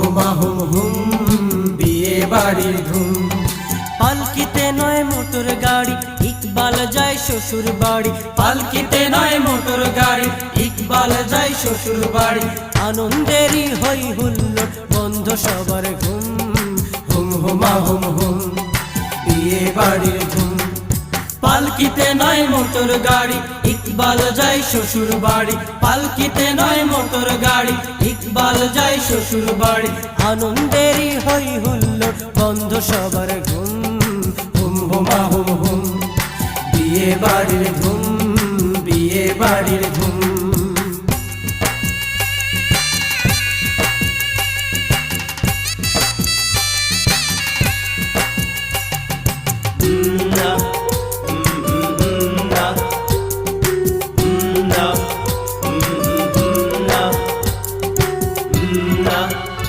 হুমা হুম হুম বিয়ে বাড়ির ধুম। পালকিতে নয় মোটর গাড়ি ইকবাল যায় শ্বশুর বাড়ি। পালকিতে নয় মোটর গাড়ি ইকবাল যায় শ্বশুর বাড়ি। আনন্দেরই হই হুল্লো বন্ধ সবার ঘুম। হুম হুমা হুম হুম বিয়ে বাড়ির ধুম। পালকিতে নয় মোটর গাড়ি ইকবাল যায় শ্বশুর বাড়ি। গাড়ি ইকবাল যায় শ্বশুর বাড়ি। আনন্দেরই হই হুল্লো, বন্ধ সবার ঘুম। হুম হুমা হুম হুম, বিয়ে বাড়ির ধুম, বিয়ে বাড়ির ಚಂದ